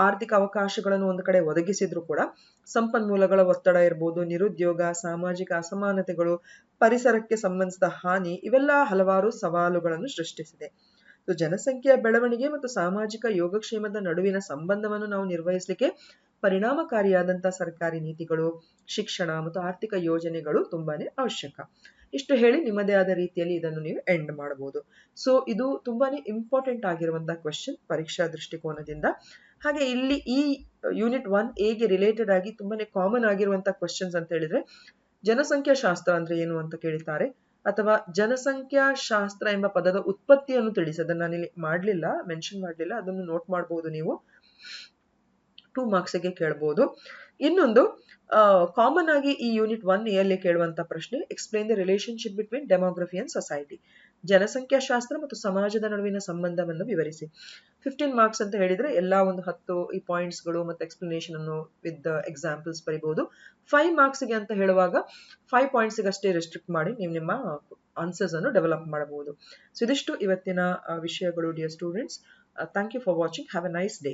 ಆರ್ಥಿಕ ಅವಕಾಶಗಳನ್ನು ಒಂದು ಕಡೆ ಒದಗಿಸಿದ್ರು ಕೂಡ ಸಂಪನ್ಮೂಲಗಳ ಒತ್ತಡ ಇರ್ಬೋದು, ನಿರುದ್ಯೋಗ, ಸಾಮಾಜಿಕ ಅಸಮಾನತೆಗಳು, ಪರಿಸರಕ್ಕೆ ಸಂಬಂಧಿಸಿದ ಹಾನಿ, ಇವೆಲ್ಲ ಹಲವಾರು ಸವಾಲುಗಳನ್ನು ಸೃಷ್ಟಿಸಿದೆ. ಸೊ ಜನಸಂಖ್ಯೆಯ ಬೆಳವಣಿಗೆ ಮತ್ತು ಸಾಮಾಜಿಕ ಯೋಗಕ್ಷೇಮದ ನಡುವಿನ ಸಂಬಂಧವನ್ನು ನಾವು ನಿರ್ವಹಿಸಲಿಕ್ಕೆ ಪರಿಣಾಮಕಾರಿಯಾದಂತಹ ಸರ್ಕಾರಿ ನೀತಿಗಳು, ಶಿಕ್ಷಣ ಮತ್ತು ಆರ್ಥಿಕ ಯೋಜನೆಗಳು ತುಂಬಾನೇ ಅವಶ್ಯಕ. ಇಷ್ಟು ಹೇಳಿ ನಿಮ್ಮದೇ ಆದ ರೀತಿಯಲ್ಲಿ ಇದನ್ನು ನೀವು ಎಂಡ್ ಮಾಡಬಹುದು. ಸೊ ಇದು ತುಂಬಾನೇ ಇಂಪಾರ್ಟೆಂಟ್ ಆಗಿರುವಂತಹ ಕ್ವೆಶನ್ ಪರೀಕ್ಷಾ ದೃಷ್ಟಿಕೋನದಿಂದ. ಹಾಗೆ ಇಲ್ಲಿ ಈ ಯೂನಿಟ್ ಒನ್ ಎಗೆ ರಿಲೇಟೆಡ್ ಆಗಿ ತುಂಬಾನೇ ಕಾಮನ್ ಆಗಿರುವಂತಹ ಕ್ವಶನ್ಸ್ ಅಂತ ಹೇಳಿದ್ರೆ ಜನಸಂಖ್ಯಾ ಶಾಸ್ತ್ರ ಅಂದ್ರೆ ಏನು ಅಂತ ಕೇಳಿದ್ದಾರೆ ಅಥವಾ ಜನಸಂಖ್ಯಾ ಶಾಸ್ತ್ರ ಎಂಬ ಪದದ ಉತ್ಪತ್ತಿಯನ್ನು ತಿಳಿಸಿ ಅದನ್ನ ನಾನಿಲ್ಲಿ ಮಾಡ್ಲಿಲ್ಲ ಮೆನ್ಷನ್ ಮಾಡ್ಲಿಲ್ಲ, ಅದನ್ನು ನೋಟ್ ಮಾಡಬಹುದು ನೀವು. ಟೂ ಮಾರ್ಕ್ಸ್ಗೆ ಕೇಳಬಹುದು ಇನ್ನೊಂದು ಕಾಮನ್ ಆಗಿ ಈ ಯೂನಿಟ್ ಒನ್ ಇಯರ್ಲಿ ಕೇಳುವಂತ ಪ್ರಶ್ನೆ explain the relationship between demography and society ಜನಸಂಖ್ಯಾಶಾಸ್ತ್ರ ಮತ್ತು ಸಮಾಜದ ನಡುವಿನ ಸಂಬಂಧವನ್ನು ವಿವರಿಸಿ. ಫಿಫ್ಟೀನ್ ಮಾರ್ಕ್ಸ್ ಅಂತ ಹೇಳಿದ್ರೆ ಎಲ್ಲಾ ಒಂದು ಹತ್ತು ಈ ಪಾಯಿಂಟ್ಸ್ಗಳು ಮತ್ತು ಎಕ್ಸ್ಪ್ಲನೇಷನ್ ಅನ್ನು ವಿತ್ ಎಕ್ಸಾಂಪಲ್ಸ್ ಬರಿಬಹುದು ಫೈವ್ ಮಾರ್ಕ್ಸ್ಗೆ ಅಂತ ಹೇಳುವಾಗ ಫೈವ್ ಪಾಯಿಂಟ್ಸ್ಗೆ ಅಷ್ಟೇ ರೆಸ್ಟ್ರಿಕ್ಟ್ ಮಾಡಿ ನೀವು ನಿಮ್ಮ ಆನ್ಸರ್ಸ್ ಅನ್ನು ಡೆವಲಪ್ ಮಾಡಬಹುದು. ಸೊ ಇದಿಷ್ಟು ಇವತ್ತಿನ ವಿಷಯಗಳು dear students thank you for watching have a nice day